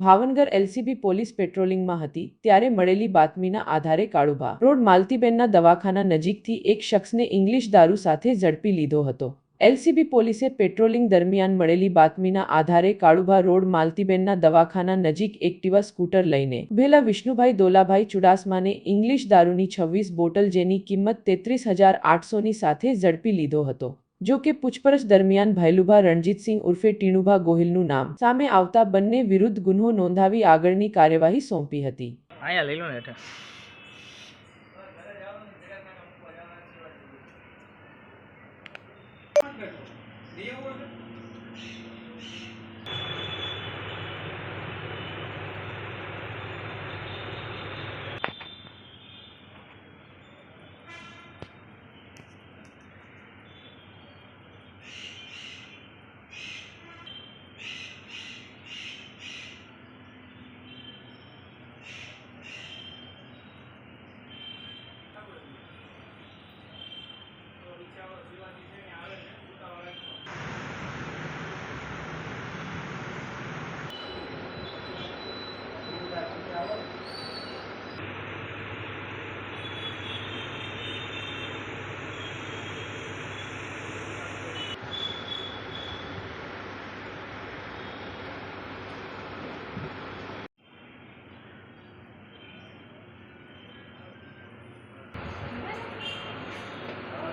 Bhavnagar LCB police પેટ્રોલિંગમાં હતી ત્યારે મળેલી બાતમીના આધારે કાળુભા રોડ માલતીબેનના દવાખાના નજીકથી એક શખ્સને ઇંગ્લિશ દારૂ સાથે ઝડપી લીધો હતો. એલસીબી પોલીસે પેટ્રોલિંગ દરમિયાન મળેલી બાતમીના આધારે કાળુભા રોડ માલતીબેનના દવાખાના નજીક એક્ટિવા સ્કૂટર લઈને ભેલા વિષ્ણુભાઈ દોલાભાઈ ચુડાસમાને ઇંગ્લિશ દારૂની છવ્વીસ બોટલ જેની કિંમત તેત્રીસ હજાર આઠસોની સાથે ઝડપી લીધો હતો. જો કે પૂછપરછ દરમિયાન ભાઈલુભા રણજીતસિંહ ઉર્ફે ટીણુભા ગોહિલનું નામ સામે આવતા બંને વિરુદ્ધ ગુન્હો નોંધાવી આગળની કાર્યવાહી સોંપી હતી. અહીંયા લઈ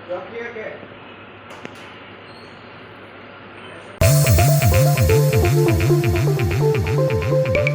ચોકીએ કે